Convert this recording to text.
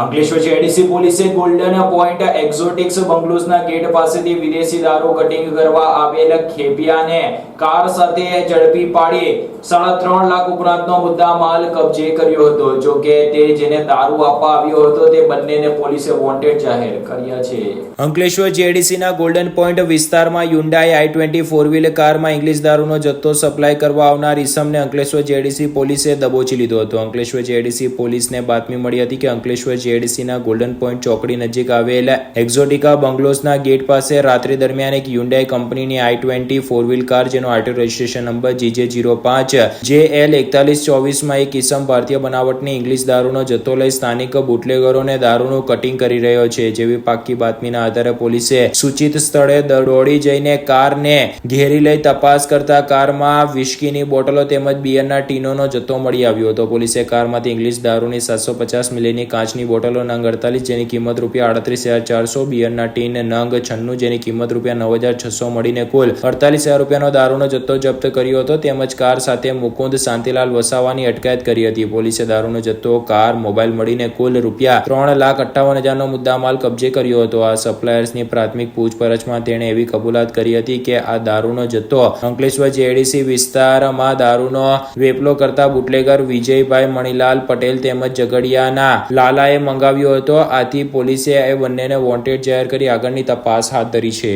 Ankleshwar GIDC પોલીસે golden point exotics બંગલોઝના gate પાસેથી વિદેશી દારૂ કટિંગ કરવા આવેલ ખેપિયાને કાર સાથે ઝડપી પાડી સાડા ત્રણ લાખ ઉપરાંતનો મુદ્દા માલ કબજે કર્યો હતો. જો કે તે જેને દારૂ આપવા આવ્યો હતો તે બંનેને પોલીસે વોન્ટેડ જાહેર કર્યા છે. અંકલેશ્વર જેડીસીના ગોલ્ડન પોઈન્ટ વિસ્તારમાં Hyundai i twenty four wheeler કારમાં ઇંગ્લિશ દારૂનો જથ્થો સપ્લાય કરવા આવનાર ઈસમને અંકલેશ્વર જેડીસી પોલીસે દબોચી લીધો હતો. અંકલેશ્વર જેડીસી પોલીસને બાતમી મળી હતી કે અંકલેશ્વર જેડીસીના ગોલ્ડન પોઈન્ટ ચોકડી નજીક આવેલા એક્ઝોટિકા બંગલોઝના ગેટ પાસે રાત્રિ દરમિયાન એક યુન્ડાઈ કંપનીની i twenty four wheel car જેનો RTO registration number GJ zero પાંચ જે એલ એકતાલીસ ચોવીસમાં એક કિસમ ભારતીય બનાવટની ઇંગ્લિશ દારૂનો જથ્થો લઈ સ્થાનિક બુટલેગરોને દારૂનું કટિંગ કરી રહ્યો છે, જેવી પાકી બાતમીના આધારે પોલીસે સૂચિત સ્થળે દોડી જઈને કારને ઘેરી લઈ તપાસ કરતા કારમાં વિસ્કીની બોટલો તેમજ બિયરના ટીનોનો જથ્થો મળી આવ્યો હતો. પોલીસે કારમાંથી ઇંગ્લિશ દારૂની સાતસો પચાસ મિલીની કાચની બોટલો નંગ અડતાલીસ, જેની કિંમત રૂપિયા આડત્રીસ હજાર ચારસો બિયરના ટીન નંગ છન્નું, જેની કિંમત રૂપિયા નવ હજાર છસો મળીને કુલ અડતાલીસ હજાર રૂપિયાનો દારૂનો જથ્થો જપ્ત કર્યો હતો. તેમજ કાર સાથે મુકુંદ શાંતિલાલ વસાવાની અટકાયત કરી હતી. પોલીસે દારૂનો જથ્થો, કાર, મોબાઈલ મળીને કુલ રૂપિયા ત્રણ લાખ અઠ્ઠાવન હજારનો મુદ્દામાલ કબજે કર્યો હતો. આ સપ્લાયર્સની પ્રાથમિક પૂછપરછમાં તેણે એવી કબૂલાત કરી હતી કે આ દારૂનો જથ્થો અંકલેશ્વર જેડીસી વિસ્તારમાં દારૂનો વેપલો કરતા બુટલેગર વિજયભાઈ મણીલાલ પટેલ તેમજ ઝઘડિયાના લાલાએ મંગાવ્યો હતો. આથી પોલીસે એ બંનેને વોન્ટેડ જાહેર કરી આગળની તપાસ હાથ ધરી છે.